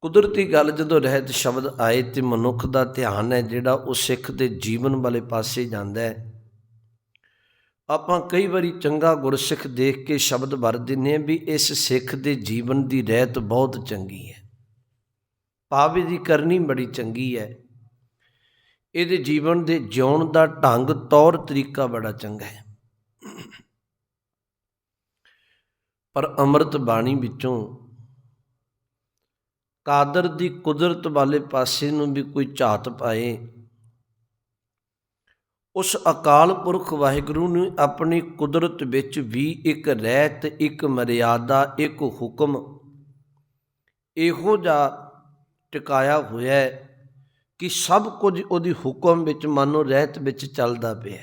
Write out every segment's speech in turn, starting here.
ਕੁਦਰਤੀ ਗੱਲ ਜਦੋਂ ਰਹਿਤ ਸ਼ਬਦ ਆਏ ਤੇ ਮਨੁੱਖ ਦਾ ਧਿਆਨ ਹੈ, ਜਿਹੜਾ ਉਹ ਸਿੱਖ ਦੇ ਜੀਵਨ ਵਾਲੇ ਪਾਸੇ ਜਾਂਦਾ ਹੈ। ਆਪਾਂ ਕਈ ਵਾਰੀ ਚੰਗਾ ਗੁਰਸਿੱਖ ਦੇਖ ਕੇ ਸ਼ਬਦ ਵਰ ਦਿੰਨੇ ਹਾਂ ਵੀ ਇਸ ਸਿੱਖ ਦੇ ਜੀਵਨ ਦੀ ਰਹਿਤ ਬਹੁਤ ਚੰਗੀ ਹੈ। ਪਾਵੇ ਦੀ ਕਰਨੀ ਬੜੀ ਚੰਗੀ ਹੈ। ਇਹਦੇ ਜੀਵਨ ਦੇ ਜਿਉਣ ਦਾ ਢੰਗ, ਤੌਰ, ਤਰੀਕਾ ਬੜਾ ਚੰਗਾ ਹੈ। ਪਰ ਅੰਮ੍ਰਿਤ ਬਾਣੀ ਵਿੱਚੋਂ ਕਾਦਰ ਦੀ ਕੁਦਰਤ ਵਾਲੇ ਪਾਸੇ ਨੂੰ ਵੀ ਕੋਈ ਝਾਤ ਪਾਏ। ਉਸ ਅਕਾਲ ਪੁਰਖ ਵਾਹਿਗੁਰੂ ਨੇ ਆਪਣੀ ਕੁਦਰਤ ਵਿੱਚ ਵੀ ਇੱਕ ਰਹਿਤ, ਇੱਕ ਮਰਿਆਦਾ, ਇੱਕ ਹੁਕਮ ਇਹੋ ਜਿਹਾ ਟਿਕਾਇਆ ਹੋਇਆ ਹੈ ਕਿ ਸਭ ਕੁਝ ਉਹਦੀ ਹੁਕਮ ਵਿੱਚ ਮਾਨੋ ਰਹਿਤ ਵਿੱਚ ਚੱਲਦਾ ਪਿਆ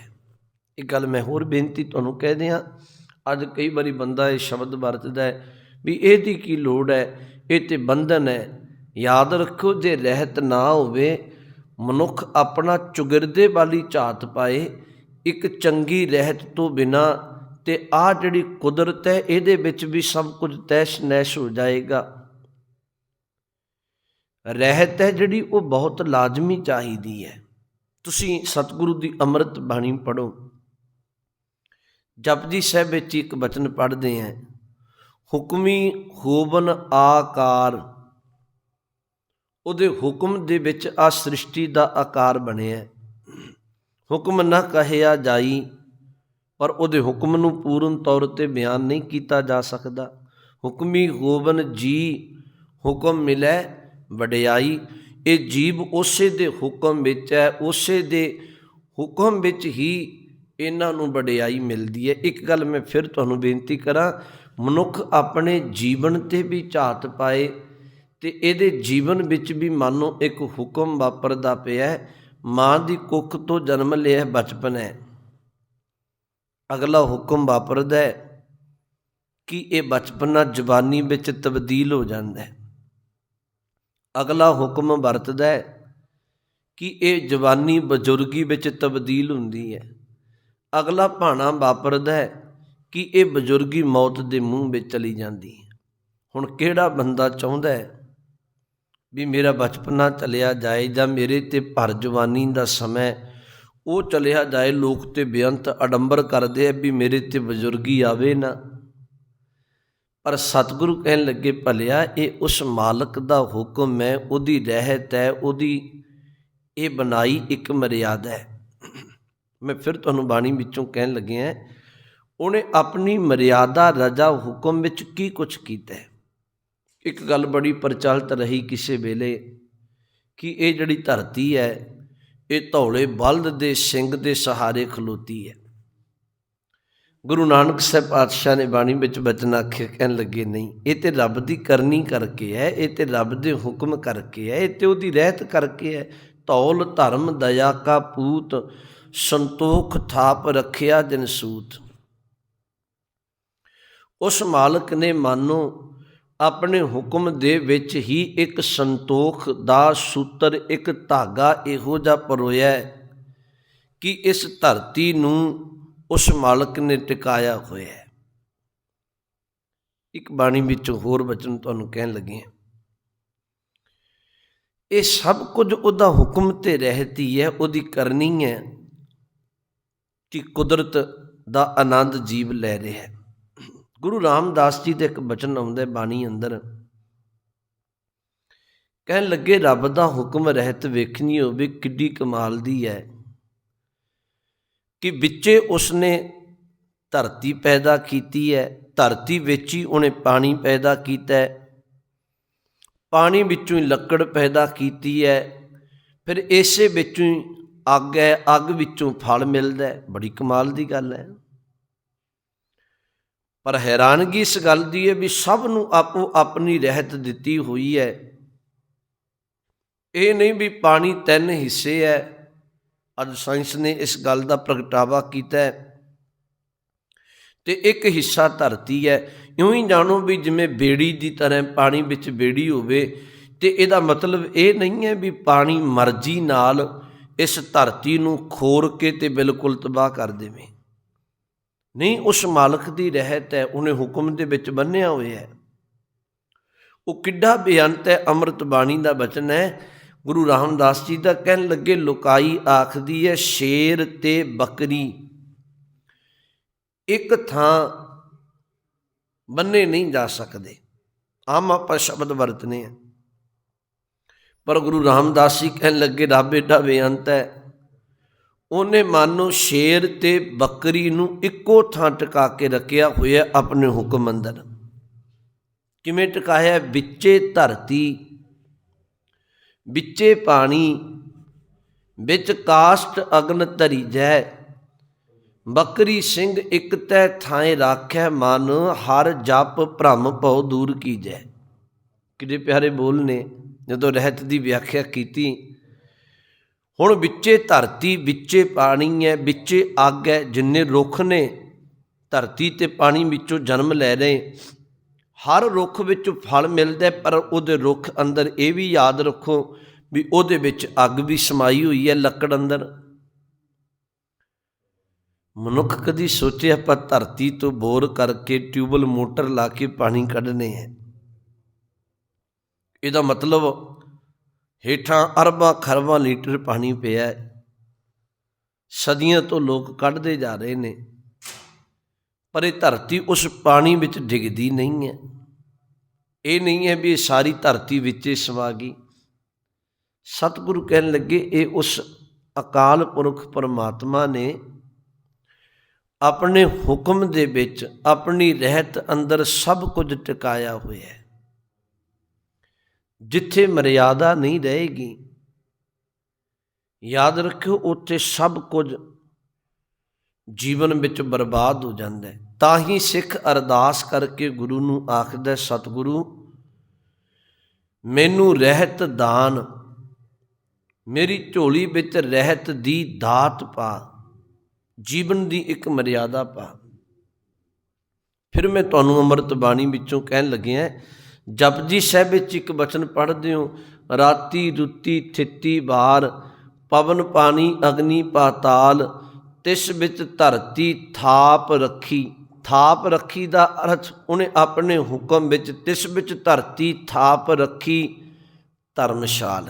ਇਹ ਗੱਲ ਮੈਂ ਹੋਰ ਬੇਨਤੀ ਤੁਹਾਨੂੰ ਕਹਿ ਦਿਆਂ, ਅੱਜ ਕਈ ਵਾਰੀ ਬੰਦਾ ਇਹ ਸ਼ਬਦ ਵਰਤਦਾ ਹੈ ਵੀ ਇਹਦੀ ਕੀ ਲੋੜ ਹੈ, ਇਹ ਤੇ ਬੰਧਨ ਹੈ ਯਾਦ ਰੱਖੋ ਜੇ ਰਹਿਤ ਨਾ ਹੋਵੇ, ਮਨੁੱਖ ਆਪਣਾ ਚੁਗਿਰਦੇ ਵਾਲੀ ਝਾਤ ਪਾਏ, ਇੱਕ ਚੰਗੀ ਰਹਿਤ ਤੋਂ ਬਿਨਾ, ਤੇ ਆ ਜਿਹੜੀ ਕੁਦਰਤ ਹੈ, ਇਹਦੇ ਵਿੱਚ ਵੀ ਸਭ ਕੁਝ ਤੈਸ਼ ਨੈਸ਼ ਹੋ ਜਾਏਗਾ। ਰਹਿਤ ਹੈ ਜਿਹੜੀ ਉਹ ਬਹੁਤ ਲਾਜ਼ਮੀ ਚਾਹੀਦੀ ਹੈ। ਤੁਸੀਂ ਸਤਿਗੁਰੂ ਦੀ ਅੰਮ੍ਰਿਤ ਬਾਣੀ ਪੜੋ ਜਪਜੀ ਸਾਹਿਬ ਵਿੱਚ ਇੱਕ ਬਚਨ ਪੜ੍ਹਦੇ ਹਾਂ, ਹੁਕਮੀ ਹੋਵਨ ਆਕਾਰ ਉਹਦੇ ਹੁਕਮ ਦੇ ਵਿੱਚ ਆ ਸ੍ਰਿਸ਼ਟੀ ਦਾ ਆਕਾਰ ਬਣਿਆ। ਹੁਕਮ ਨਾ ਕਹਿਆ ਜਾਈ, ਪਰ ਉਹਦੇ ਹੁਕਮ ਨੂੰ ਪੂਰਨ ਤੌਰ ਤੇ ਬਿਆਨ ਨਹੀਂ ਕੀਤਾ ਜਾ ਸਕਦਾ। ਹੁਕਮੀ ਗੋਬਨ ਜੀ ਹੁਕਮ ਮਿਲੇ, ਵਡਿਆਈ, ਇਹ ਜੀਵ ਉਸੇ ਦੇ ਹੁਕਮ ਵਿੱਚ ਹੈ, ਉਸੇ ਦੇ ਹੁਕਮ ਵਿੱਚ ਹੀ ਇਹਨਾਂ ਨੂੰ ਵਡਿਆਈ ਮਿਲਦੀ ਹੈ। ਇੱਕ ਗੱਲ ਮੈਂ ਫਿਰ ਤੁਹਾਨੂੰ ਬੇਨਤੀ ਕਰਾਂ, ਮਨੁੱਖ ਆਪਣੇ ਜੀਵਨ ਤੇ ਵੀ ਝਾਤ ਪਾਏ ਤੇ ਇਹਦੇ ਜੀਵਨ ਵਿੱਚ ਵੀ ਮੰਨੋ ਇੱਕ ਹੁਕਮ ਵਾਪਰਦਾ ਪਿਆ ਹੈ। ਮਾਂ ਦੀ ਕੁੱਖ ਤੋਂ ਜਨਮ ਲਿਆ ਬਚਪਨ ਹੈ। ਅਗਲਾ ਹੁਕਮ ਵਾਪਰਦਾ ਹੈ ਕਿ ਇਹ ਬਚਪਨਾ ਜਵਾਨੀ ਵਿੱਚ ਤਬਦੀਲ ਹੋ ਜਾਂਦਾ ਹੈ। ਅਗਲਾ ਹੁਕਮ ਵਰਤਦਾ ਹੈ ਕਿ ਇਹ ਜਵਾਨੀ ਬਜ਼ੁਰਗੀ ਵਿੱਚ ਤਬਦੀਲ ਹੁੰਦੀ ਹੈ। ਅਗਲਾ ਭਾਣਾ ਵਾਪਰਦਾ ਹੈ ਕਿ ਇਹ ਬਜ਼ੁਰਗੀ ਮੌਤ ਦੇ ਮੂੰਹ ਵਿੱਚ ਚਲੀ ਜਾਂਦੀ ਹੈ। ਹੁਣ ਕਿਹੜਾ ਬੰਦਾ ਚਾਹੁੰਦਾ ਹੈ ਵੀ ਮੇਰਾ ਬਚਪਨਾ ਚਲਿਆ ਜਾਏ ਜਾਂ ਮੇਰੇ ਤੇ ਭਰ ਜਵਾਨੀ ਦਾ ਸਮਾਂ, ਉਹ ਚਲਿਆ ਜਾਏ, ਲੋਕ ਤੇ ਬੇਅੰਤ ਅਡੰਬਰ ਕਰਦੇ ਆ ਵੀ ਮੇਰੇ ਤੇ ਬਜ਼ੁਰਗੀ ਆਵੇ ਨਾ। ਪਰ ਸਤਿਗੁਰੂ ਕਹਿਣ ਲੱਗੇ, ਭਲਿਆ, ਇਹ ਉਸ ਮਾਲਕ ਦਾ ਹੁਕਮ ਹੈ, ਉਹਦੀ ਰਹਿਤ ਹੈ, ਉਹਦੀ ਇਹ ਬਣਾਈ ਇੱਕ ਮਰਿਆਦਾ ਹੈ। ਮੈਂ ਫਿਰ ਤੁਹਾਨੂੰ ਬਾਣੀ ਵਿੱਚੋਂ ਕਹਿਣ ਲੱਗਿਆ ਉਹਨੇ ਆਪਣੀ ਮਰਿਆਦਾ, ਰਜਾ, ਹੁਕਮ ਵਿੱਚ ਕੀ ਕੁਝ ਕੀਤਾ ਹੈ? ਇੱਕ ਗੱਲ ਬੜੀ ਪ੍ਰਚਲਿਤ ਰਹੀ ਕਿਸੇ ਵੇਲੇ ਕਿ ਇਹ ਜਿਹੜੀ ਧਰਤੀ ਹੈ, ਇਹ ਧੌਲੇ ਬਲਦ ਦੇ ਸਿੰਘ ਦੇ ਸਹਾਰੇ ਖਲੋਤੀ ਹੈ। ਗੁਰੂ ਨਾਨਕ ਸਾਹਿਬ ਪਾਤਸ਼ਾਹ ਨੇ ਬਾਣੀ ਵਿੱਚ ਬਚਨ ਆਖੇ ਕਹਿਣ ਲੱਗੇ, ਨਹੀਂ, ਇਹ ਤੇ ਰੱਬ ਦੀ ਕਰਨੀ ਕਰਕੇ ਹੈ, ਇਹ ਤੇ ਰੱਬ ਦੇ ਹੁਕਮ ਕਰਕੇ ਹੈ, ਇਹ ਤੇ ਉਹਦੀ ਰਹਿਤ ਕਰਕੇ ਹੈ। ਧੌਲ, ਧਰਮ, ਦਇਆ ਕਾ ਪੂਤ, ਸੰਤੋਖ ਥਾਪ ਰੱਖਿਆ ਜਨਸੂਤ ਉਸ ਮਾਲਕ ਨੇ, ਮਾਨੋ ਆਪਣੇ ਹੁਕਮ ਦੇ ਵਿੱਚ ਹੀ ਇੱਕ ਸੰਤੋਖ ਦਾ ਸੂਤਰ, ਇੱਕ ਧਾਗਾ ਇਹੋ ਜਿਹਾ ਪਰੋਇਆ ਕਿ ਇਸ ਧਰਤੀ ਨੂੰ ਉਸ ਮਾਲਕ ਨੇ ਟਿਕਾਇਆ ਹੋਇਆ ਹੈ। ਇੱਕ ਬਾਣੀ ਵਿੱਚ ਹੋਰ ਬਚਨ ਤੁਹਾਨੂੰ ਕਹਿਣ ਲੱਗੇ ਹਾਂ। ਇਹ ਸਭ ਕੁਝ ਉਹਦਾ ਹੁਕਮ ਤੇ ਰਹਿਤੀ ਹੈ, ਉਹਦੀ ਕਰਨੀ ਹੈ ਕਿ ਕੁਦਰਤ ਦਾ ਆਨੰਦ ਜੀਵ ਲੈ ਰਿਹਾ ਹੈ। ਗੁਰੂ ਰਾਮਦਾਸ ਜੀ ਦੇ ਇੱਕ ਬਚਨ ਆਉਂਦਾ ਬਾਣੀ ਅੰਦਰ। ਕਹਿਣ ਲੱਗੇ, ਰੱਬ ਦਾ ਹੁਕਮ ਰਹਿਤ ਵੇਖਣੀ ਹੋਵੇ, ਕਿੱਡੀ ਕਮਾਲ ਦੀ ਹੈ ਕਿ ਵਿੱਚੇ ਉਸਨੇ ਧਰਤੀ ਪੈਦਾ ਕੀਤੀ ਹੈ, ਧਰਤੀ ਵਿੱਚ ਹੀ ਉਹਨੇ ਪਾਣੀ ਪੈਦਾ ਕੀਤਾ ਹੈ, ਪਾਣੀ ਵਿੱਚੋਂ ਹੀ ਲੱਕੜ ਪੈਦਾ ਕੀਤੀ ਹੈ, ਫਿਰ ਇਸੇ ਵਿੱਚੋਂ ਹੀ ਅੱਗ ਹੈ, ਅੱਗ ਵਿੱਚੋਂ ਫਲ ਮਿਲਦਾ ਹੈ। ਬੜੀ ਕਮਾਲ ਦੀ ਗੱਲ ਹੈ। ਪਰ ਹੈਰਾਨਗੀ ਇਸ ਗੱਲ ਦੀ ਹੈ ਵੀ ਸਭ ਨੂੰ ਆਪੋ ਆਪਣੀ ਰਹਿਤ ਦਿੱਤੀ ਹੋਈ ਹੈ। ਇਹ ਨਹੀਂ ਵੀ ਪਾਣੀ ਤਿੰਨ ਹਿੱਸੇ ਹੈ। ਅੱਜ ਸਾਇੰਸ ਨੇ ਇਸ ਗੱਲ ਦਾ ਪ੍ਰਗਟਾਵਾ ਕੀਤਾ ਹੈ ਤੇ ਇੱਕ ਹਿੱਸਾ ਧਰਤੀ ਹੈ। ਇਉਂ ਹੀ ਜਾਣੋ ਵੀ ਜਿਵੇਂ ਬੇੜੀ ਦੀ ਤਰ੍ਹਾਂ ਪਾਣੀ ਵਿੱਚ ਬੇੜੀ ਹੋਵੇ ਤੇ ਇਹਦਾ ਮਤਲਬ ਇਹ ਨਹੀਂ ਹੈ ਵੀ ਪਾਣੀ ਮਰਜ਼ੀ ਨਾਲ ਇਸ ਧਰਤੀ ਨੂੰ ਖੋਰ ਕੇ ਤੇ ਬਿਲਕੁਲ ਤਬਾਹ ਕਰ ਦੇਵੇ। ਨਹੀਂ, ਉਸ ਮਾਲਕ ਦੀ ਰਹਿਤ ਹੈ, ਉਹਨੇ ਹੁਕਮ ਦੇ ਵਿੱਚ ਬੰਨਿਆ ਹੋਇਆ ਹੈ। ਉਹ ਕਿੱਡਾ ਬੇਅੰਤ ਹੈ, ਅੰਮ੍ਰਿਤ ਬਾਣੀ ਦਾ ਬਚਨ ਹੈ। ਗੁਰੂ ਰਾਮਦਾਸ ਜੀ ਦਾ ਕਹਿਣ ਲੱਗੇ, ਲੁਕਾਈ ਆਖਦੀ ਹੈ, ਸ਼ੇਰ ਤੇ ਬੱਕਰੀ। ਇੱਕ ਥਾਂ ਬੰਨੇ ਨਹੀਂ ਜਾ ਸਕਦੇ। ਆਮ ਆਪਾਂ ਸ਼ਬਦ ਵਰਤਨੇ ਆ। ਪਰ ਗੁਰੂ ਰਾਮਦਾਸ ਜੀ ਕਹਿਣ ਲੱਗੇ, ਰੱਬ ਏਡਾ ਬੇਅੰਤ ਹੈ ਉਹਨੇ ਮਨ ਨੂੰ ਸ਼ੇਰ ਤੇ ਬੱਕਰੀ ਨੂੰ ਇੱਕੋ ਥਾਂ ਟਿਕਾ ਕੇ ਰੱਖਿਆ ਹੋਇਆ ਆਪਣੇ ਹੁਕਮ ਅੰਦਰ। ਕਿਵੇਂ ਟਿਕਾਇਆ? ਵਿੱਚੇ ਧਰਤੀ, ਵਿੱਚੇ ਪਾਣੀ, ਵਿੱਚ ਕਾਸ਼ਟ ਅਗਨ ਧਰੀ ਜੈ। ਬੱਕਰੀ ਸਿੰਘ ਇਕ ਤੈ ਥਾਏ ਰਾਖੈ ਮਨ, ਹਰ ਜਪ ਭ੍ਰਮ ਭਉ ਦੂਰ ਕੀਜੈ। ਕਿਤੇ ਪਿਆਰੇ ਬੋਲ ਨੇ, ਜਦੋਂ ਰਹਿਤ ਦੀ ਵਿਆਖਿਆ ਕੀਤੀ ਹੁਣ ਵਿੱਚੇ ਧਰਤੀ, ਵਿੱਚੇ ਪਾਣੀ ਹੈ, ਵਿੱਚੇ ਅੱਗ ਹੈ, ਜਿੰਨੇ ਰੁੱਖ ਨੇ ਧਰਤੀ ਤੇ ਪਾਣੀ ਵਿੱਚੋਂ ਜਨਮ ਲੈ ਰਹੇ। ਹਰ ਰੁੱਖ ਵਿੱਚ ਫਲ ਮਿਲਦਾ ਪਰ ਉਹਦੇ ਰੁੱਖ ਅੰਦਰ ਇਹ ਵੀ ਯਾਦ ਰੱਖੋ ਵੀ ਉਹਦੇ ਵਿੱਚ ਅੱਗ ਵੀ ਸਮਾਈ ਹੋਈ ਹੈ ਲੱਕੜ ਅੰਦਰ। ਮਨੁੱਖ ਕਦੀ ਸੋਚੇ ਆਪਾਂ ਧਰਤੀ ਤੋਂ ਬੋਰ ਕਰਕੇ ਟਿਊਬਲ ਮੋਟਰ ਲਾ ਕੇ ਪਾਣੀ ਕੱਢਨੇ ਹੈ। ਇਹਦਾ ਮਤਲਬ ਹੇਠਾਂ ਅਰਬਾਂ ਖਰਬਾਂ ਲੀਟਰ ਪਾਣੀ ਪਿਆ ਹੈ। ਸਦੀਆਂ ਤੋਂ ਲੋਕ ਕੱਢਦੇ ਜਾ ਰਹੇ ਨੇ, ਪਰ ਇਹ ਧਰਤੀ ਉਸ ਪਾਣੀ ਵਿੱਚ ਡਿੱਗਦੀ ਨਹੀਂ ਹੈ। ਇਹ ਨਹੀਂ ਹੈ ਵੀ ਇਹ ਸਾਰੀ ਧਰਤੀ ਵਿੱਚ ਹੀ ਸਮਾ ਗਈ। ਸਤਿਗੁਰੂ ਕਹਿਣ ਲੱਗੇ, ਇਹ ਉਸ ਅਕਾਲ ਪੁਰਖ ਪਰਮਾਤਮਾ ਨੇ ਆਪਣੇ ਹੁਕਮ ਦੇ ਵਿੱਚ ਆਪਣੀ ਰਹਿਤ ਅੰਦਰ ਸਭ ਕੁਝ ਟਿਕਾਇਆ ਹੋਇਆ ਹੈ। ਜਿੱਥੇ ਮਰਿਆਦਾ ਨਹੀਂ ਰਹੇਗੀ। ਯਾਦ ਰੱਖਿਓ, ਉੱਥੇ ਸਭ ਕੁਝ ਜੀਵਨ ਵਿੱਚ ਬਰਬਾਦ ਹੋ ਜਾਂਦਾ ਹੈ। ਤਾਂ ਹੀ ਸਿੱਖ ਅਰਦਾਸ ਕਰਕੇ ਗੁਰੂ ਨੂੰ ਆਖਦਾ ਸਤਿਗੁਰੂ, ਮੈਨੂੰ ਰਹਿਤ ਦਾਨ, ਮੇਰੀ ਝੋਲੀ ਵਿੱਚ ਰਹਿਤ ਦੀ ਦਾਤ ਪਾ, ਜੀਵਨ ਦੀ ਇੱਕ ਮਰਿਆਦਾ ਪਾ। ਫਿਰ ਮੈਂ ਤੁਹਾਨੂੰ ਅੰਮ੍ਰਿਤ ਬਾਣੀ ਵਿੱਚੋਂ ਕਹਿਣ ਲੱਗਿਆ ਜਪਜੀ ਸਾਹਿਬ ਵਿੱਚ ਇੱਕ ਬਚਨ ਪੜ੍ਹਦੇ ਹੋ ਰਾਤੀ ਰੁੱਤੀ ਥਿੱਤੀ ਬਾਰ ਪਵਨ ਪਾਣੀ ਅਗਨੀ ਪਾਤਾਲ, ਤਿਸ ਵਿੱਚ ਧਰਤੀ ਥਾਪ ਰੱਖੀ। ਥਾਪ ਰੱਖੀ ਦਾ ਅਰਥ ਉਹਨੇ ਆਪਣੇ ਹੁਕਮ ਵਿੱਚ ਤਿਸ ਵਿੱਚ ਧਰਤੀ ਥਾਪ ਰੱਖੀ, ਧਰਮਸ਼ਾਲ।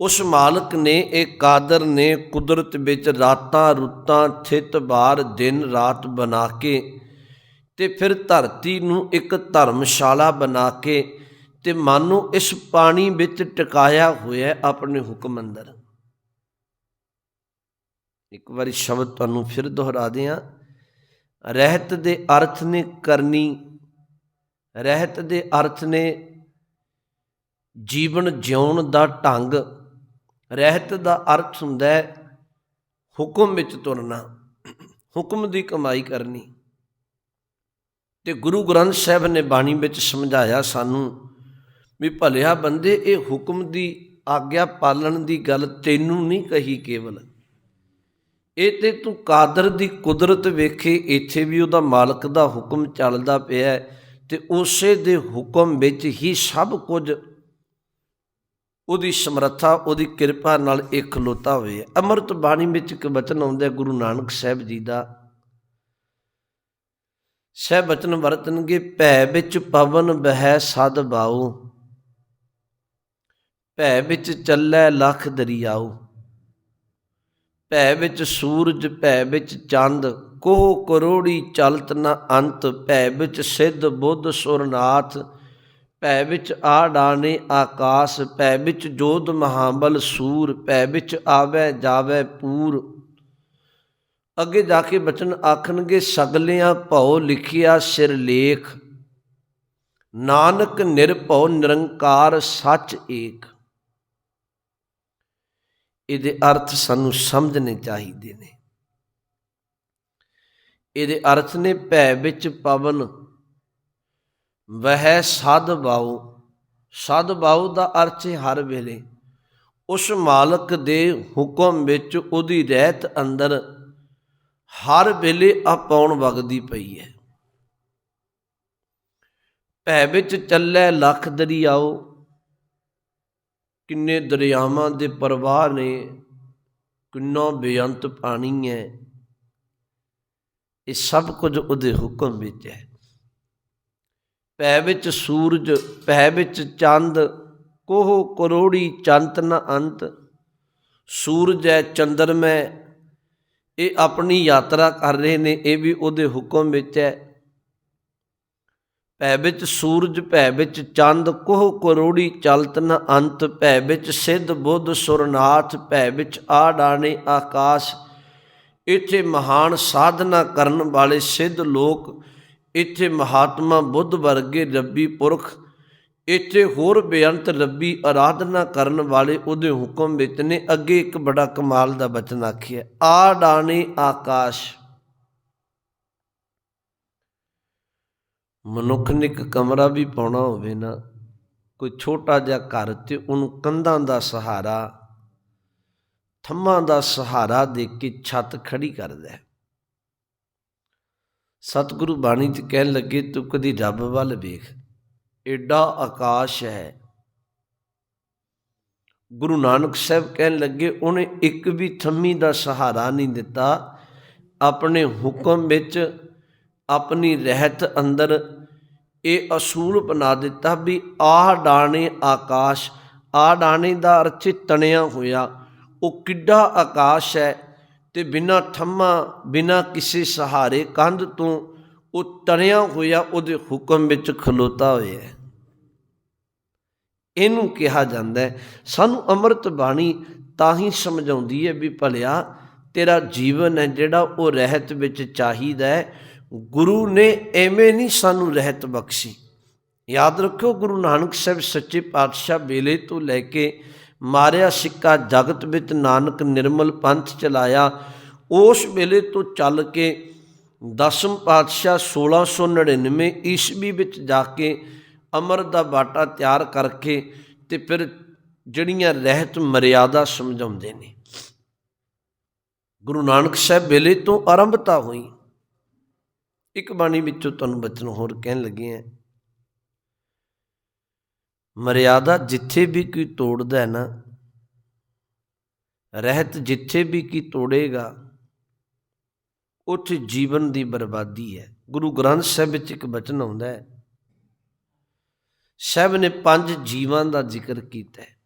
ਉਸ ਮਾਲਕ ਨੇ ਇਹ ਕਾਦਰ ਨੇ ਕੁਦਰਤ ਵਿੱਚ ਰਾਤਾਂ ਰੁੱਤਾਂ ਥਿਤ ਬਾਰ ਦਿਨ ਰਾਤ ਬਣਾ ਕੇ ਤੇ ਫਿਰ ਧਰਤੀ ਨੂੰ ਇੱਕ ਧਰਮਸ਼ਾਲਾ ਬਣਾ ਕੇ ਤੇ ਮਨ ਨੂੰ ਇਸ ਪਾਣੀ ਵਿੱਚ ਟਿਕਾਇਆ ਹੋਇਆ ਆਪਣੇ ਹੁਕਮ ਅੰਦਰ। ਇੱਕ ਵਾਰੀ ਸ਼ਬਦ ਤੁਹਾਨੂੰ ਫਿਰ ਦੁਹਰਾ ਦਿਆਂ। ਰਹਿਤ ਦੇ ਅਰਥ ਨੇ ਕਰਨੀ, ਰਹਿਤ ਦੇ ਅਰਥ ਨੇ ਜੀਵਨ ਜਿਉਣ ਦਾ ਢੰਗ। ਰਹਿਤ ਦਾ ਅਰਥ ਹੁੰਦਾ ਹੈ ਹੁਕਮ ਵਿੱਚ ਤੁਰਨਾ, ਹੁਕਮ ਦੀ ਕਮਾਈ ਕਰਨੀ। ਤੇ ਗੁਰੂ ਗ੍ਰੰਥ ਸਾਹਿਬ ਨੇ ਬਾਣੀ ਵਿੱਚ ਸਮਝਾਇਆ ਸਾਨੂੰ ਵੀ ਭਲਿਆ ਬੰਦੇ, ਇਹ ਹੁਕਮ ਦੀ ਆਗਿਆ ਪਾਲਣ ਦੀ ਗੱਲ ਤੈਨੂੰ ਨਹੀਂ ਕਹੀ ਕੇਵਲ। ਇਹ ਤੇ ਤੂੰ ਕਾਦਰ ਦੀ ਕੁਦਰਤ ਵੇਖੇ, ਇੱਥੇ ਵੀ ਉਹਦਾ ਮਾਲਕ ਦਾ ਹੁਕਮ ਚੱਲਦਾ ਪਿਆ ਤੇ ਉਸੇ ਦੇ ਹੁਕਮ ਵਿੱਚ ਹੀ ਸਭ ਕੁਝ ਉਹਦੀ ਸਮਰੱਥਾ, ਉਹਦੀ ਕਿਰਪਾ ਨਾਲ ਇਹ ਖਲੋਤਾ ਹੋਇਆ ਅੰਮ੍ਰਿਤ ਬਾਣੀ ਵਿੱਚ ਇੱਕ ਬਚਨ ਆਉਂਦਾ ਗੁਰੂ ਨਾਨਕ ਸਾਹਿਬ ਜੀ ਦਾ ਸਹਿ ਬਚਨ ਵਰਤਨਗੇ ਭੈ ਵਿੱਚ ਪਵਨ ਬਹਿ ਸਦ ਬਾਉ ਭੈ ਵਿੱਚ ਚੱਲੈ ਲਖ ਦਰਿਆਉ ਭੈ ਵਿੱਚ ਸੂਰਜ, ਭੈ ਵਿੱਚ ਚੰਦ ਕੋਹ ਕਰੋੜੀ ਚਲਤ ਨ ਅੰਤ। ਭੈ ਵਿੱਚ ਸਿੱਧ ਬੁੱਧ ਸੁਰਨਾਥ, ਭੈ ਵਿੱਚ ਆ ਡਾਣੇ ਆਕਾਸ। ਭੈ ਵਿੱਚ ਜੋਧ ਮਹਾਬਲ ਸੂਰ, ਭੈ ਵਿੱਚ ਆਵੇ ਜਾਵੇ ਪੂਰ। ਅੱਗੇ ਜਾ ਕੇ ਬਚਨ ਆਖਣਗੇ, ਸਗਲਿਆਂ ਭਉ ਲਿਖਿਆ ਸਿਰ ਲੇਖ। ਨਾਨਕ ਨਿਰਭਉ ਨਿਰੰਕਾਰ ਸੱਚ ਏਕ। ਇਹਦੇ ਅਰਥ ਸਾਨੂੰ ਸਮਝਣੇ ਚਾਹੀਦੇ ਨੇ। ਇਹਦੇ ਅਰਥ ਨੇ ਭੈ ਵਿੱਚ ਪਵਨ, ਵਹਿ ਸਦ ਬਾਉ ਸਦ ਬਾਉ ਦਾ ਅਰਥ ਹੈ ਹਰ ਵੇਲੇ। ਉਸ ਮਾਲਕ ਦੇ ਹੁਕਮ ਵਿੱਚ ਉਹਦੀ ਰਹਿਤ ਅੰਦਰ ਹਰ ਵੇਲੇ ਆ ਪੌਣ ਵਗਦੀ ਪਈ ਹੈ ਭੈ ਵਿੱਚ ਚੱਲੇ ਲੱਖ ਦਰਿਆਓ ਕਿੰਨੇ ਦਰਿਆਵਾਂ ਦੇ ਪ੍ਰਵਾਹ ਨੇ, ਕਿੰਨਾ ਬੇਅੰਤ ਪਾਣੀ ਹੈ ਇਹ ਸਭ ਕੁਝ ਉਹਦੇ ਹੁਕਮ ਵਿੱਚ ਹੈ ਭੈ ਵਿੱਚ ਸੂਰਜ, ਭੈ ਵਿੱਚ ਚੰਦ, ਕੋਹ ਕਰੋੜੀ ਚੰਤ ਨ ਅੰਤ। ਸੂਰਜ ਹੈ ਚੰਦਰਮੈ ਇਹ ਆਪਣੀ ਯਾਤਰਾ ਕਰ ਰਹੇ ਨੇ, ਇਹ ਵੀ ਉਹਦੇ ਹੁਕਮ ਵਿੱਚ ਹੈ। ਭੈ ਵਿੱਚ ਸੂਰਜ, ਭੈ ਵਿੱਚ ਚੰਦ, ਕੋਹ ਕਰੋੜੀ ਚਲਤ ਨ ਅੰਤ, ਭੈ ਵਿੱਚ ਸਿੱਧ ਬੁੱਧ ਸੁਰਨਾਥ, ਭੈ ਵਿੱਚ ਆਡਾਣੇ ਆਕਾਸ਼। ਇੱਥੇ ਮਹਾਨ ਸਾਧਨਾ ਕਰਨ ਵਾਲੇ ਸਿੱਧ ਲੋਕ, ਇੱਥੇ ਮਹਾਤਮਾ ਬੁੱਧ ਵਰਗੇ ਰੱਬੀ ਪੁਰਖ ਇੱਥੇ ਹੋਰ ਬੇਅੰਤ ਰੱਬੀ ਆਰਾਧਨਾ ਕਰਨ ਵਾਲੇ ਉਹਦੇ ਹੁਕਮ ਵਿੱਚ ਨੇ ਅੱਗੇ ਇੱਕ ਬੜਾ ਕਮਾਲ ਦਾ ਬਚਨ ਆਖਿਆ ਆ ਡਾਣੇ ਆਕਾਸ਼। ਮਨੁੱਖ ਨੇ ਇੱਕ ਕਮਰਾ ਵੀ ਪਾਉਣਾ ਹੋਵੇ ਨਾ, ਕੋਈ ਛੋਟਾ ਜਿਹਾ ਘਰ ਤੇ ਉਹਨੂੰ ਕੰਧਾਂ ਦਾ ਸਹਾਰਾ, ਥੰਮਾਂ ਦਾ ਸਹਾਰਾ ਦੇ ਕੇ ਛੱਤ ਖੜੀ ਕਰਦਾ ਸਤਿਗੁਰੂ ਬਾਣੀ ਚ ਕਹਿਣ ਲੱਗੇ, ਤੂੰ ਕਦੀ ਰੱਬ ਵੱਲ ਵੇਖ ਏਡਾ ਆਕਾਸ਼ ਹੈ। ਗੁਰੂ ਨਾਨਕ ਸਾਹਿਬ ਕਹਿਣ ਲੱਗੇ, ਉਹਨੇ ਇੱਕ ਵੀ ਥੰਮੀ ਦਾ ਸਹਾਰਾ ਨਹੀਂ ਦਿੱਤਾ। ਆਪਣੇ ਹੁਕਮ ਵਿੱਚ ਆਪਣੀ ਰਹਿਤ ਅੰਦਰ ਇਹ ਅਸੂਲ ਬਣਾ ਦਿੱਤਾ ਵੀ ਆਹ ਡਾਣੇ ਆਕਾਸ਼ ਆ ਡਾਣੇ ਦਾ ਅਰਥ ਤਣਿਆ ਹੋਇਆ। ਉਹ ਕਿੱਡਾ ਆਕਾਸ਼ ਹੈ ਤੇ ਬਿਨਾ ਥੰਮਾ ਬਿਨਾ ਕਿਸੇ ਸਹਾਰੇ ਕੰਧ ਤੋਂ ਉਹ ਤਣਿਆ ਹੋਇਆ ਉਹਦੇ ਹੁਕਮ ਵਿੱਚ ਖਲੋਤਾ ਹੋਇਆ ਹੈ। ਇਹਨੂੰ ਕਿਹਾ ਜਾਂਦਾ ਹੈ, ਸਾਨੂੰ ਅੰਮ੍ਰਿਤ ਬਾਣੀ ਤਾਂ ਹੀ ਸਮਝਾਉਂਦੀ ਹੈ ਵੀ ਭਲਿਆ ਤੇਰਾ ਜੀਵਨ ਹੈ ਜਿਹੜਾ ਉਹ ਰਹਿਤ ਵਿੱਚ ਚਾਹੀਦਾ ਹੈ। ਗੁਰੂ ਨੇ ਐਵੇਂ ਨਹੀਂ ਸਾਨੂੰ ਰਹਿਤ ਬਖਸ਼ੀ। ਯਾਦ ਰੱਖਿਓ ਗੁਰੂ ਨਾਨਕ ਸਾਹਿਬ ਸੱਚੇ ਪਾਤਸ਼ਾਹ ਵੇਲੇ ਤੋਂ ਲੈ ਕੇ ਮਾਰਿਆ ਸਿੱਕਾ ਜਗਤ ਵਿੱਚ ਨਾਨਕ ਨਿਰਮਲ ਪੰਥ ਚਲਾਇਆ, ਉਸ ਵੇਲੇ ਤੋਂ ਚੱਲ ਕੇ ਦਸਮ ਪਾਤਸ਼ਾਹ 1699 ਈਸਵੀ ਵਿੱਚ ਜਾ ਕੇ ਅਮਰ ਦਾ ਬਾਟਾ ਤਿਆਰ ਕਰਕੇ ਤੇ ਫਿਰ ਜਿਹੜੀਆਂ ਰਹਿਤ ਮਰਿਆਦਾ ਸਮਝਾਉਂਦੇ ਨੇ। ਗੁਰੂ ਨਾਨਕ ਸਾਹਿਬ ਵੇਲੇ ਤੋਂ ਆਰੰਭਤਾ ਹੋਈ। ਇੱਕ ਬਾਣੀ ਵਿੱਚੋਂ ਤੁਹਾਨੂੰ ਬਚਨ ਹੋਰ ਕਹਿਣ ਲੱਗੇ ਆ, ਮਰਿਆਦਾ ਜਿੱਥੇ ਵੀ ਕੋਈ ਤੋੜਦਾ ਹੈ ਨਾ, ਰਹਿਤ ਜਿੱਥੇ ਵੀ ਕੀ ਤੋੜੇਗਾ ਉੱਥੇ ਜੀਵਨ ਦੀ ਬਰਬਾਦੀ ਹੈ। ਗੁਰੂ ਗ੍ਰੰਥ ਸਾਹਿਬ ਵਿੱਚ ਇੱਕ ਬਚਨ ਆਉਂਦਾ ਹੈ ਸਾਹਿਬ ਨੇ ਪੰਜ ਜੀਵਾਂ ਦਾ ਜ਼ਿਕਰ ਕੀਤਾ ਹੈ।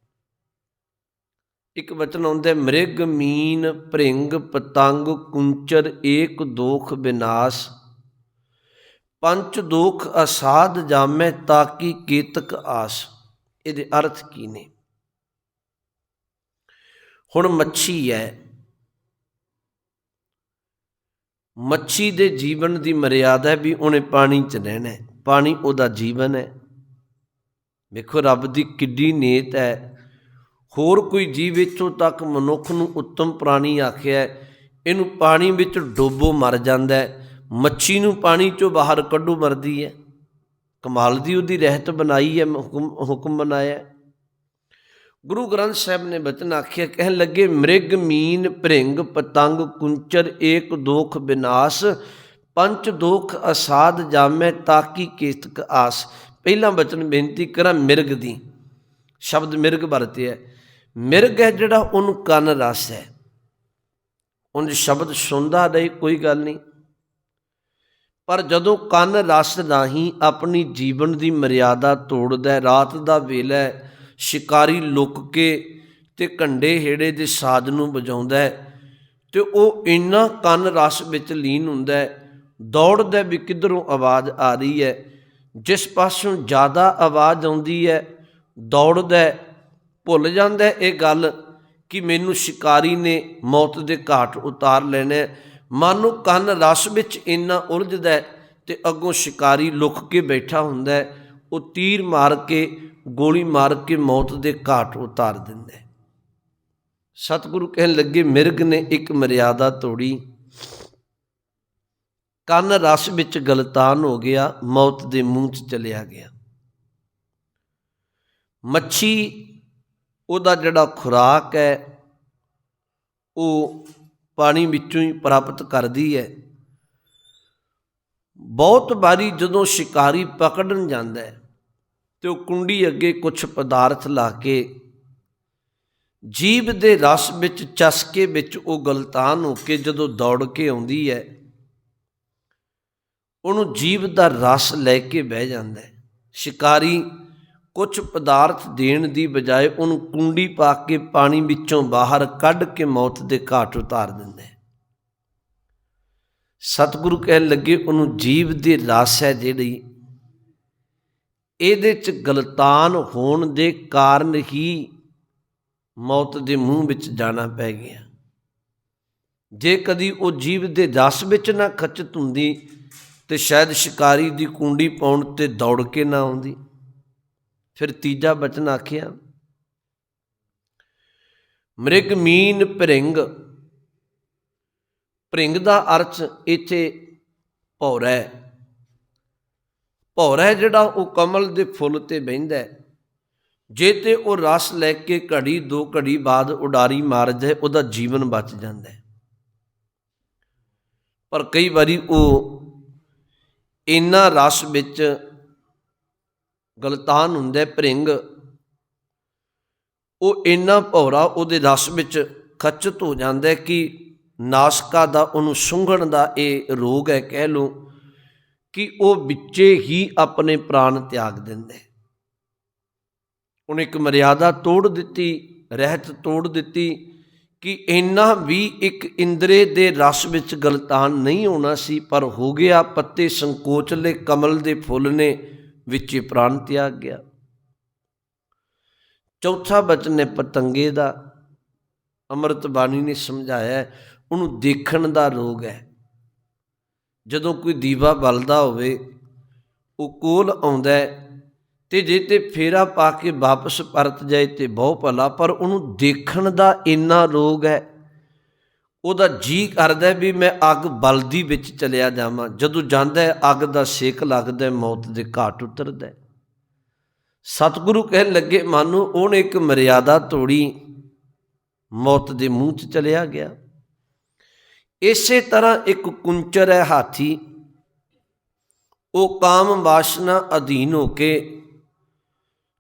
ਇੱਕ ਬਚਨ ਆਉਂਦਾ ਹੈ, ਮ੍ਰਿਗ, ਮੀਨ, ਭ੍ਰਿੰਗ, ਪਤੰਗ, ਕੁੰਚਰ, ਏਕ, ਦੋਖ ਵਿਨਾਸ਼ ਪੰਚ ਦੋਖ ਅਸਾਧ ਜਾਮੈ ਤਾਕੀ ਕੀਤਕ ਆਸ। ਇਹਦੇ ਅਰਥ ਕੀ ਨੇ? ਹੁਣ ਮੱਛੀ ਹੈ ਮੱਛੀ ਦੇ ਜੀਵਨ ਦੀ ਮਰਿਆਦਾ ਹੈ ਵੀ ਉਹਨੇ ਪਾਣੀ 'ਚ ਰਹਿਣਾ ਹੈ। ਪਾਣੀ ਉਹਦਾ ਜੀਵਨ ਹੈ। ਵੇਖੋ, ਰੱਬ ਦੀ ਕਿੱਡੀ ਨੇਤ ਹੈ। ਹੋਰ ਕੋਈ ਜੀਵ ਇੱਥੋਂ ਤੱਕ ਮਨੁੱਖ ਨੂੰ ਉੱਤਮ ਪ੍ਰਾਣੀ ਆਖਿਆ ਹੈ, ਇਹਨੂੰ ਪਾਣੀ ਵਿੱਚ ਡੋਬੋ ਮਰ ਜਾਂਦਾ ਹੈ। ਮੱਛੀ ਨੂੰ ਪਾਣੀ ਚੋਂ ਬਾਹਰ ਕੱਢੋ ਮਰਦੀ ਹੈ। ਕਮਾਲ ਦੀ ਉਹਦੀ ਰਹਿਤ ਬਣਾਈ ਹੈ, ਹੁਕਮ ਹੁਕਮ ਬਣਾਇਆ ਗੁਰੂ ਗ੍ਰੰਥ ਸਾਹਿਬ ਨੇ ਬਚਨ ਆਖਿਆ, ਕਹਿਣ ਲੱਗੇ, ਮ੍ਰਿਗ, ਮੀਨ, ਭ੍ਰਿੰਗ, ਪਤੰਗ, ਕੁੰਚਰ, ਏਕ, ਦੋਖ ਵਿਨਾਸ਼ ਪੰਚ ਦੋਖ ਅਸਾਧ ਜਾਮੈ ਤਾਕੀ ਕੀਤਕ ਆਸ। ਪਹਿਲਾ ਬਚਨ ਬੇਨਤੀ ਕਰਾਂ, ਮਿਰਗ ਦੀ। ਸ਼ਬਦ ਮਿਰਗ ਵਰਤਿਆ ਮਿਰਗ ਹੈ ਜਿਹੜਾ ਉਹਨੂੰ ਕੰਨ ਰਸ ਹੈ। ਉਹਨ ਸ਼ਬਦ ਸੁਣਦਾ ਨਹੀਂ, ਕੋਈ ਗੱਲ ਨਹੀਂ। ਪਰ ਜਦੋਂ ਕੰਨ ਰਸ ਰਾਹੀਂ ਆਪਣੀ ਜੀਵਨ ਦੀ ਮਰਿਆਦਾ ਤੋੜਦਾ ਰਾਤ ਦਾ ਵੇਲਾ ਹੈ ਸ਼ਿਕਾਰੀ ਲੁੱਕ ਕੇ ਤੇ ਕੰਡੇ ਹੇੜੇ ਦੇ ਸਾਜ਼ ਨੂੰ ਵਜਾਉਂਦਾ ਹੈ ਤੇ ਉਹ ਇੰਨਾ ਕੰਨ ਰਸ ਵਿੱਚ ਲੀਨ ਹੁੰਦਾ ਹੈ, ਦੌੜਦਾ ਵੀ ਕਿਧਰੋਂ ਆਵਾਜ਼ ਆ ਰਹੀ ਹੈ, ਜਿਸ ਪਾਸੋਂ ਜ਼ਿਆਦਾ ਆਵਾਜ਼ ਆਉਂਦੀ ਹੈ, ਦੌੜਦਾ ਭੁੱਲ ਜਾਂਦਾ ਇਹ ਗੱਲ ਕਿ ਮੈਨੂੰ ਸ਼ਿਕਾਰੀ ਨੇ ਮੌਤ ਦੇ ਘਾਟ ਉਤਾਰ ਲੈਣਾ ਮਨ ਨੂੰ ਕੰਨ ਰਸ ਵਿੱਚ ਇੰਨਾ ਉਲਝਦਾ ਤੇ ਅੱਗੋਂ ਸ਼ਿਕਾਰੀ ਲੁਕ ਕੇ ਬੈਠਾ ਹੁੰਦਾ ਉਹ ਤੀਰ ਮਾਰ ਕੇ, ਗੋਲੀ ਮਾਰ ਕੇ ਮੌਤ ਦੇ ਘਾਟ ਉਤਾਰ ਦਿੰਦਾ। ਸਤਿਗੁਰੂ ਕਹਿਣ ਲੱਗੇ, ਮਿਰਗ ਨੇ ਇੱਕ ਮਰਿਆਦਾ ਤੋੜੀ। ਕੰਨ ਰਸ ਵਿੱਚ ਗਲਤਾਨ ਹੋ ਗਿਆ, ਮੌਤ ਦੇ ਮੂੰਹ 'ਚ ਚਲਿਆ ਗਿਆ। ਮੱਛੀ, ਉਹਦਾ ਜਿਹੜਾ ਖੁਰਾਕ ਹੈ, ਉਹ ਪਾਣੀ ਵਿੱਚੋਂ ਹੀ ਪ੍ਰਾਪਤ ਕਰਦੀ ਹੈ। ਬਹੁਤ ਵਾਰੀ ਜਦੋਂ ਸ਼ਿਕਾਰੀ ਪਕੜਨ ਜਾਂਦਾ ਹੈ, ਤੇ ਉਹ ਕੁੰਡੀ ਅੱਗੇ ਕੁਝ ਪਦਾਰਥ ਲਾ ਕੇ ਜੀਭ ਦੇ ਰਸ ਵਿੱਚ ਚਸਕੇ ਵਿੱਚ ਉਹ ਗਲਤਾਨ ਹੋ ਕੇ ਜਦੋਂ ਦੌੜ ਕੇ ਆਉਂਦੀ ਹੈ, ਉਹਨੂੰ ਜੀਭ ਦਾ ਰਸ ਲੈ ਕੇ ਬਹਿ ਜਾਂਦਾ ਹੈ। ਸ਼ਿਕਾਰੀ ਕੁਝ ਪਦਾਰਥ ਦੇਣ ਦੀ ਬਜਾਏ ਉਹਨੂੰ ਕੁੰਡੀ ਪਾ ਕੇ ਪਾਣੀ ਵਿੱਚੋਂ ਬਾਹਰ ਕੱਢ ਕੇ ਮੌਤ ਦੇ ਘਾਟ ਉਤਾਰ ਦਿੰਦਾ ਹੈ। ਸਤਿਗੁਰੂ ਕਹਿਣ ਲੱਗੇ, ਉਹਨੂੰ ਜੀਵ ਦੀ ਰਸ ਹੈ ਜਿਹੜੀ। ਇਹਦੇ ਚ ਗਲਤਾਨ ਹੋਣ ਦੇ ਕਾਰਨ ਹੀ ਮੌਤ ਦੇ ਮੂੰਹ ਵਿੱਚ ਜਾਣਾ ਪੈ ਗਿਆ। ਜੇ ਕਦੀ ਉਹ ਜੀਵ ਦੇ ਰਸ ਵਿੱਚ ਨਾ ਖਚਤ ਹੁੰਦੀ, ਤੇ ਸ਼ਾਇਦ ਸ਼ਿਕਾਰੀ ਦੀ ਕੁੰਡੀ ਪਾਉਣ ਤੇ ਦੌੜ ਕੇ ਨਾ ਆਉਂਦੀ। ਫਿਰ ਤੀਜਾ ਬਚਨ ਆਖਿਆ, ਮ੍ਰਿਗ ਮੀਨ ਭਰਿੰਗ ਭਰਿੰਗ ਦਾ ਅਰਥ ਇੱਥੇ ਭੌਰਾ ਹੈ। ਭੌਰਾ ਜਿਹੜਾ ਉਹ ਕਮਲ ਦੇ ਫੁੱਲ ਤੇ ਬਹਿੰਦਾ ਹੈ। ਜੇ ਤੇ ਉਹ ਰਸ ਲੈ ਕੇ ਘੜੀ ਦੋ ਘੜੀ ਬਾਅਦ ਉਡਾਰੀ ਮਾਰ ਜਾਏ ਉਹਦਾ ਜੀਵਨ ਬਚ ਜਾਂਦਾ ਹੈ। ਪਰ ਕਈ ਵਾਰੀ ਉਹ ਇੰਨਾ ਰਸ ਵਿੱਚ ਗਲਤਾਨ ਹੁੰਦਾ ਹੈ, ਭਰਿੰਗ, ਉਹ ਇੰਨਾ ਭੌਰਾ ਉਹਦੇ ਰਸ ਵਿੱਚ ਖਚਤ ਹੋ ਜਾਂਦਾ ਕਿ ਨਾਸਕਾ ਦਾ, ਉਹਨੂੰ ਸੁੰਘਣ ਦਾ ਇਹ ਰੋਗ ਹੈ, ਕਹਿ ਲਓ ਕਿ ਉਹ ਵਿੱਚੇ ਹੀ ਆਪਣੇ ਪ੍ਰਾਣ ਤਿਆਗ ਦਿੰਦੇ। ਉਹਨੇ ਇੱਕ ਮਰਿਆਦਾ ਤੋੜ ਦਿੱਤੀ, ਰਹਿਤ ਤੋੜ ਦਿੱਤੀ ਕਿ ਇੰਨਾ ਵੀ ਇੱਕ ਇੰਦਰੇ ਦੇ ਰਸ ਵਿੱਚ ਗਲਤਾਨ ਨਹੀਂ ਹੋਣਾ ਸੀ, ਪਰ ਹੋ ਗਿਆ ਪੱਤੇ ਸੰਕੋਚਲੇ ਕਮਲ ਦੇ ਫੁੱਲ ਨੇ ਵਿੱਚ ਪ੍ਰਾਣ ਤਿਆਗ ਗਿਆ। ਚੌਥਾ ਬਚਨ ਹੈ ਪਤੰਗੇ ਦਾ। ਅੰਮ੍ਰਿਤ ਬਾਣੀ ਨੇ ਸਮਝਾਇਆ ਉਹਨੂੰ ਦੇਖਣ ਦਾ ਰੋਗ ਹੈ। ਜਦੋਂ ਕੋਈ ਦੀਵਾ ਬਲਦਾ ਹੋਵੇ, ਉਹ ਕੋਲ ਆਉਂਦਾ ਤੇ ਜੇ ਤੇ ਫੇਰਾ ਪਾ ਕੇ ਵਾਪਸ ਪਰਤ ਜਾਏ ਤੇ ਬਹੁ ਭਲਾ, ਪਰ ਉਹਨੂੰ ਦੇਖਣ ਦਾ ਇੰਨਾ ਰੋਗ ਹੈ, ਉਹਦਾ ਜੀ ਕਰਦਾ ਵੀ ਮੈਂ ਅੱਗ ਬਲਦੀ ਵਿੱਚ ਚਲਿਆ ਜਾਵਾਂ। ਜਦੋਂ ਜਾਂਦਾ ਅੱਗ ਦਾ ਸੇਕ ਲੱਗਦਾ ਮੌਤ ਦੇ ਘਾਟ ਉਤਰਦਾ ਸਤਿਗੁਰੂ ਕਹਿਣ ਲੱਗੇ, ਮਾਨੋ, ਉਹਨੇ ਇੱਕ ਮਰਿਆਦਾ ਤੋੜੀ, ਮੌਤ ਦੇ ਮੂੰਹ 'ਚ ਚਲਿਆ ਗਿਆ। ਇਸੇ ਤਰ੍ਹਾਂ ਇੱਕ ਕੁੰਚਰ ਹੈ ਹਾਥੀ, ਉਹ ਕਾਮ ਵਾਸ਼ਨਾ ਅਧੀਨ ਹੋ ਕੇ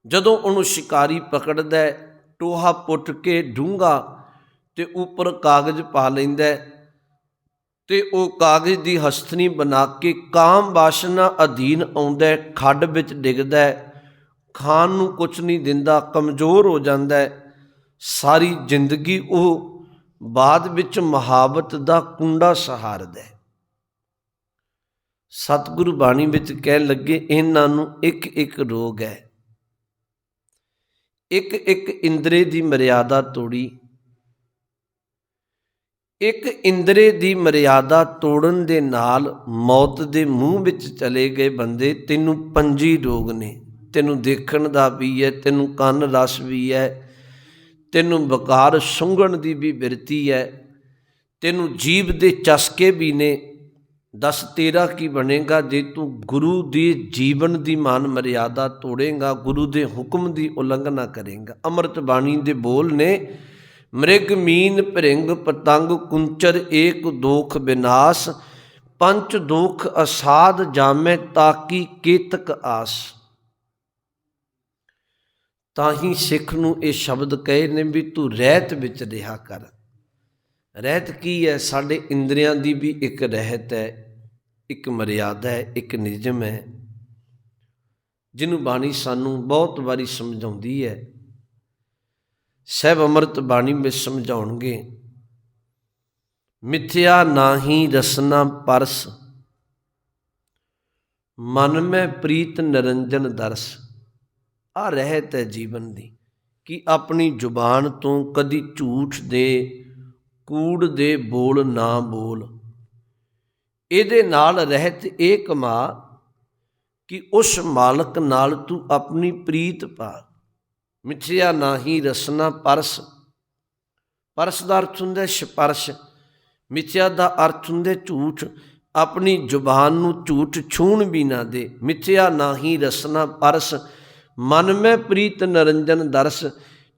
ਜਦੋਂ ਉਹਨੂੰ ਸ਼ਿਕਾਰੀ ਪਕੜਦਾ ਟੋਹਾ ਪੁੱਟ ਕੇ ਡੂੰਗਾ ਤੇ ਉੱਪਰ ਕਾਗਜ਼ ਪਾ ਲੈਂਦਾ ਤੇ ਉਹ ਕਾਗਜ਼ ਦੀ ਹਸਤਨੀ ਬਣਾ ਕੇ ਕਾਮ ਵਾਸ਼ਨਾ ਅਧੀਨ ਆਉਂਦਾ ਖੱਡ ਵਿੱਚ ਡਿੱਗਦਾ ਖਾਣ ਨੂੰ ਕੁਝ ਨਹੀਂ ਦਿੰਦਾ, ਕਮਜ਼ੋਰ ਹੋ ਜਾਂਦਾ ਸਾਰੀ ਜ਼ਿੰਦਗੀ ਉਹ ਬਾਅਦ ਵਿੱਚ ਮੁਹਾਬਤ ਦਾ ਕੁੰਡਾ ਸਹਾਰਦਾ ਸਤਿਗੁਰੂ ਬਾਣੀ ਵਿੱਚ ਕਹਿਣ ਲੱਗੇ, ਇਹਨਾਂ ਨੂੰ ਇੱਕ ਇੱਕ ਰੋਗ ਹੈ। ਇੱਕ ਇੱਕ ਇੰਦਰੇ ਦੀ ਮਰਿਆਦਾ ਤੋੜੀ। ਇੱਕ ਇੰਦਰੇ ਦੀ ਮਰਿਆਦਾ ਤੋੜਨ ਦੇ ਨਾਲ ਮੌਤ ਦੇ ਮੂੰਹ ਵਿੱਚ ਚਲੇ ਗਏ ਬੰਦੇ, ਤੈਨੂੰ ਪੰਜੀ ਰੋਗ ਨੇ। ਤੈਨੂੰ ਦੇਖਣ ਦਾ ਵੀ ਹੈ, ਤੈਨੂੰ ਕੰਨ ਰਸ ਵੀ ਹੈ ਤੈਨੂੰ ਬਕਾਰ ਸੁੰਘਣ ਦੀ ਵੀ ਬਿਰਤੀ ਹੈ, ਤੈਨੂੰ ਜੀਵ ਦੇ ਚਸਕੇ ਵੀ ਨੇ। ਦਸ ਤੇਰਾ ਕੀ ਬਣੇਗਾ ਜੇ ਤੂੰ ਗੁਰੂ ਦੇ ਜੀਵਨ ਦੀ ਮਾਨ ਮਰਿਆਦਾ ਤੋੜੇਗਾ, ਗੁਰੂ ਦੇ ਹੁਕਮ ਦੀ ਉਲੰਘਣਾ ਕਰੇਗਾ। ਅੰਮ੍ਰਿਤ ਬਾਣੀ ਦੇ ਬੋਲ ਨੇ, ਮ੍ਰਿਗ ਮੀਨ ਭਰਿੰਗ ਪਤੰਗ ਕੁੰਚਰ ਏਕ ਦੋਖ ਬਿਨਾਸ਼, ਪੰਚ ਦੋਖ ਅਸਾਧ ਜਾਮੈ ਤਾਕੀ ਕੇਤਕ ਆਸ। ਤਾਂ ਹੀ ਸਿੱਖ ਨੂੰ ਇਹ ਸ਼ਬਦ ਕਹੇ ਨੇ ਵੀ ਤੂੰ ਰਹਿਤ ਵਿੱਚ ਰਿਹਾ ਕਰ। ਰਹਿਤ ਕੀ ਹੈ? ਸਾਡੇ ਇੰਦਰੀਆਂ ਦੀ ਵੀ ਇੱਕ ਰਹਿਤ ਹੈ, ਇੱਕ ਮਰਿਆਦਾ ਹੈ, ਇੱਕ ਨਿਯਮ ਹੈ। ਜਿਹਨੂੰ ਬਾਣੀ ਸਾਨੂੰ ਬਹੁਤ ਵਾਰੀ ਸਮਝਾਉਂਦੀ ਹੈ। ਸਹਿਬ ਅੰਮ੍ਰਿਤ ਬਾਣੀ ਵਿੱਚ ਸਮਝਾਉਣਗੇ, ਮਿਥਿਆ ਨਾਹੀ ਰਸਨਾ ਪਰਸ, ਮਨ ਮੈਂ ਪ੍ਰੀਤ ਨਿਰੰਜਨ ਦਰਸ। ਆ ਰਹਿਤ ਹੈ ਜੀਵਨ ਦੀ, ਕਿ ਆਪਣੀ ਜ਼ੁਬਾਨ ਤੋਂ ਕਦੀ ਝੂਠ ਦੇ, ਕੂੜ ਦੇ ਬੋਲ ਨਾ ਬੋਲ। ਇਹਦੇ ਨਾਲ ਰਹਿਤ ਇਹ ਕਮਾ ਕਿ ਉਸ ਮਾਲਕ ਨਾਲ ਤੂੰ ਆਪਣੀ ਪ੍ਰੀਤ ਪਾ। ਮਿੱਠਿਆ ਨਾਹੀ ਰਸਨਾ ਪਰਸ। ਪਰਸ ਦਾ ਅਰਥ ਹੁੰਦਾ ਸਪਰਸ਼। ਮਿੱਥਿਆ ਦਾ ਅਰਥ ਹੁੰਦਾ ਝੂਠ। ਆਪਣੀ ਜ਼ੁਬਾਨ ਨੂੰ ਝੂਠ ਛੂਣ ਵੀ ਨਾ ਦੇ। ਮਿੱਥਿਆ ਨਾਹੀ ਰਸਨਾ ਪਰਸ। ਮਨ ਮੈਂ ਪ੍ਰੀਤ ਨਰੰਜਨ ਦਰਸ,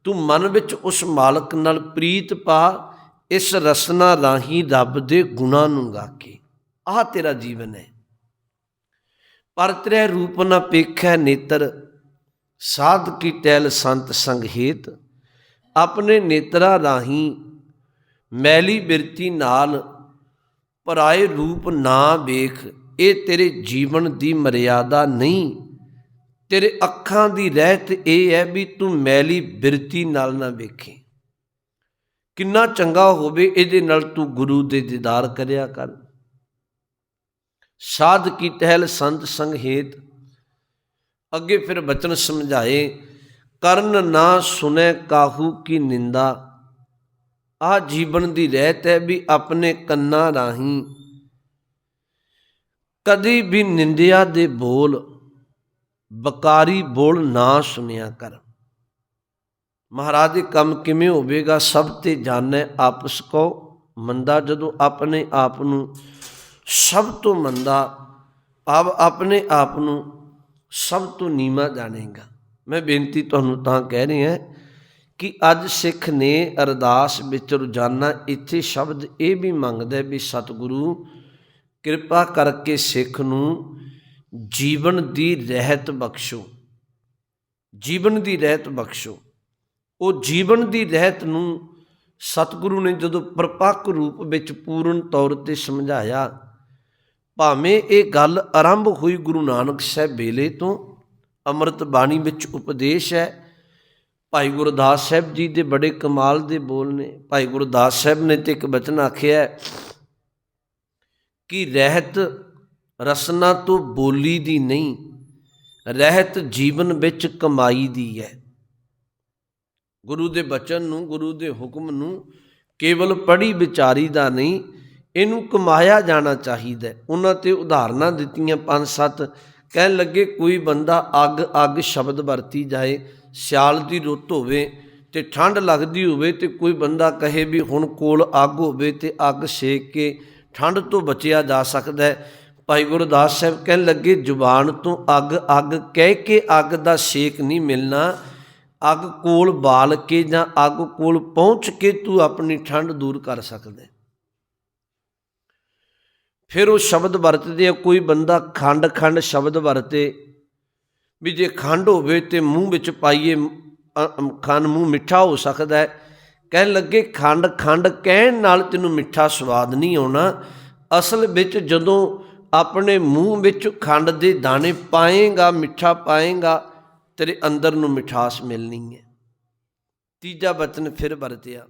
ਤੂੰ ਮਨ ਵਿੱਚ ਉਸ ਮਾਲਕ ਨਾਲ ਪ੍ਰੀਤ ਪਾ, ਇਸ ਰਸਨਾ ਰਾਹੀਂ ਰੱਬ ਦੇ ਗੁਣਾ ਨੂੰ ਗਾ ਕੇ ਆਹ ਤੇਰਾ ਜੀਵਨ ਹੈ। ਪਰ ਤੇਰੇ ਰੂਪ ਨਾ ਪੇਖੈ ਨੇਤਰ, ਸਾਧ ਕੀ ਟੈਲ ਸੰਤ ਸੰਗ ਹੇਤ। ਆਪਣੇ ਨੇਤਰਾ ਰਾਹੀਂ ਮੈਲੀ ਬਿਰਤੀ ਨਾਲ ਪਰਾਏ ਰੂਪ ਨਾ ਵੇਖ, ਇਹ ਤੇਰੇ ਜੀਵਨ ਦੀ ਮਰਿਆਦਾ ਨਹੀਂ। ਤੇਰੇ ਅੱਖਾਂ ਦੀ ਰਹਿਤ ਇਹ ਹੈ ਵੀ ਤੂੰ ਮੈਲੀ ਬਿਰਤੀ ਨਾਲ ਨਾ ਵੇਖੇ। ਕਿੰਨਾ ਚੰਗਾ ਹੋਵੇ ਇਹਦੇ ਨਾਲ ਤੂੰ ਗੁਰੂ ਦੇ ਦੀਦਾਰ ਕਰਿਆ ਕਰ। ਸਾਧ ਕੀ ਟਹਿਲ ਸੰਤ ਸੰਗ ਹੇਤ। ਅੱਗੇ ਫਿਰ ਬਚਨ ਸਮਝਾਏ, ਕਰਨ ਨਾ ਸੁਨੇ ਕਾਹੂ ਕੀ ਨਿੰਦਾ। ਆ ਜੀਵਨ ਦੀ ਰਹਿਤ ਹੈ ਵੀ ਆਪਣੇ ਕੰਨਾਂ ਰਾਹੀਂ ਕਦੀ ਵੀ ਨਿੰਦਿਆ ਦੇ ਬੋਲ ਬਕਾਰੀ ਬੋਲ ਨਾ ਸੁਨਿਆ ਕਰ। ਮਹਾਰਾਜ ਦੇ ਕੰਮ ਕਿਵੇਂ ਹੋਵੇਗਾ? ਸਭ ਤੇ ਜਾਣੈ ਆਪਸ ਕੋ ਮੰਦਾ ਜਦੋਂ ਆਪਣੇ ਆਪ ਨੂੰ ਸਭ ਤੋਂ ਮੰਦਾ, ਆਪ ਆਪਣੇ ਆਪ ਨੂੰ ਸਭ ਤੋਂ ਨੀਮਾ ਜਾਣੇਗਾ। ਮੈਂ ਬੇਨਤੀ ਤੁਹਾਨੂੰ ਤਾਂ ਕਹਿ ਰਿਹਾ ਕਿ ਅੱਜ ਸਿੱਖ ਨੇ ਅਰਦਾਸ ਵਿੱਚ ਰੋਜ਼ਾਨਾ ਇੱਥੇ ਸ਼ਬਦ ਇਹ ਵੀ ਮੰਗਦਾ ਵੀ ਸਤਿਗੁਰੂ, ਕਿਰਪਾ ਕਰਕੇ ਸਿੱਖ ਨੂੰ ਜੀਵਨ ਦੀ ਰਹਿਤ ਬਖਸ਼ੋ। ਜੀਵਨ ਦੀ ਰਹਿਤ ਬਖਸ਼ੋ। ਉਹ ਜੀਵਨ ਦੀ ਰਹਿਤ ਨੂੰ ਸਤਿਗੁਰੂ ਨੇ ਜਦੋਂ ਪ੍ਰਪੱਕ ਰੂਪ ਵਿੱਚ ਪੂਰਨ ਤੌਰ ਤੇ ਸਮਝਾਇਆ, ਭਾਵੇਂ ਇਹ ਗੱਲ ਆਰੰਭ ਹੋਈ ਗੁਰੂ ਨਾਨਕ ਸਾਹਿਬ ਵੇਲੇ ਤੋਂ, ਅੰਮ੍ਰਿਤ ਬਾਣੀ ਵਿੱਚ ਉਪਦੇਸ਼ ਹੈ, ਭਾਈ ਗੁਰਦਾਸ ਸਾਹਿਬ ਜੀ ਦੇ ਬੜੇ ਕਮਾਲ ਦੇ ਬੋਲ ਨੇ। ਭਾਈ ਗੁਰਦਾਸ ਸਾਹਿਬ ਨੇ ਤੇ ਇੱਕ ਬਚਨ ਆਖਿਆ ਕਿ ਰਹਿਤ ਰਸਨਾ ਤੋਂ ਬੋਲੀ ਦੀ ਨਹੀਂ, ਰਹਿਤ ਜੀਵਨ ਵਿੱਚ ਕਮਾਈ ਦੀ ਹੈ ਗੁਰੂ ਦੇ ਬਚਨ ਨੂੰ, ਗੁਰੂ ਦੇ ਹੁਕਮ ਨੂੰ ਕੇਵਲ ਪੜ੍ਹੀ ਵਿਚਾਰੀ ਦਾ ਨਹੀਂ, ਇਹਨੂੰ ਕਮਾਇਆ ਜਾਣਾ ਚਾਹੀਦਾ। ਉਹਨਾਂ ਤੇ ਉਦਾਹਰਨਾਂ ਦਿੱਤੀਆਂ ਪੰਜ ਸੱਤ, ਕਹਿਣ ਲੱਗੇ ਕੋਈ ਬੰਦਾ ਅੱਗ ਅੱਗ ਸ਼ਬਦ ਵਰਤੀ ਜਾਏ, ਸਿਆਲ ਦੀ ਰੁੱਤ ਹੋਵੇ ਤੇ ਠੰਡ ਲੱਗਦੀ ਹੋਵੇ ਤੇ ਕੋਈ ਬੰਦਾ ਕਹੇ ਵੀ ਹੁਣ ਕੋਲ ਅੱਗ ਹੋਵੇ ਤੇ ਅੱਗ ਸੇਕ ਕੇ ਠੰਡ ਤੋਂ ਬਚਿਆ ਜਾ ਸਕਦਾ ਹੈ। ਭਾਈ ਗੁਰਦਾਸ ਸਾਹਿਬ ਕਹਿਣ ਲੱਗੇ, ਜ਼ੁਬਾਨ ਤੋਂ ਅੱਗ ਅੱਗ ਕਹਿ ਕੇ ਅੱਗ ਦਾ ਸੇਕ ਨਹੀਂ ਮਿਲਣਾ। ਅੱਗ ਕੋਲ ਬਾਲ ਕੇ ਜਾਂ ਅੱਗ ਕੋਲ ਪਹੁੰਚ ਕੇ ਤੂੰ ਆਪਣੀ ਠੰਡ ਦੂਰ ਕਰ ਸਕਦਾ ਫਿਰ ਉਹ ਸ਼ਬਦ ਵਰਤਦੇ ਆ, ਕੋਈ ਬੰਦਾ ਖੰਡ ਖੰਡ ਸ਼ਬਦ ਵਰਤੇ, ਵੀ ਜੇ ਖੰਡ ਹੋਵੇ ਤੇ ਮੂੰਹ ਵਿੱਚ ਪਾਈਏ ਖੰਡ, ਮੂੰਹ ਮਿੱਠਾ ਹੋ ਸਕਦਾ ਹੈ। ਕਹਿਣ ਲੱਗੇ, ਖੰਡ ਖੰਡ ਕਹਿਣ ਨਾਲ ਤੈਨੂੰ ਮਿੱਠਾ ਸਵਾਦ ਨਹੀਂ ਆਉਣਾ। ਅਸਲ ਵਿੱਚ ਜਦੋਂ ਆਪਣੇ ਮੂੰਹ ਵਿੱਚ ਖੰਡ ਦੇ ਦਾਣੇ ਪਾਏਗਾ, ਮਿੱਠਾ ਪਾਏਗਾ, ਤੇਰੇ ਅੰਦਰ ਨੂੰ ਮਿਠਾਸ ਮਿਲਣੀ ਹੈ। ਤੀਜਾ ਬਚਨ ਫਿਰ ਵਰਤਿਆ।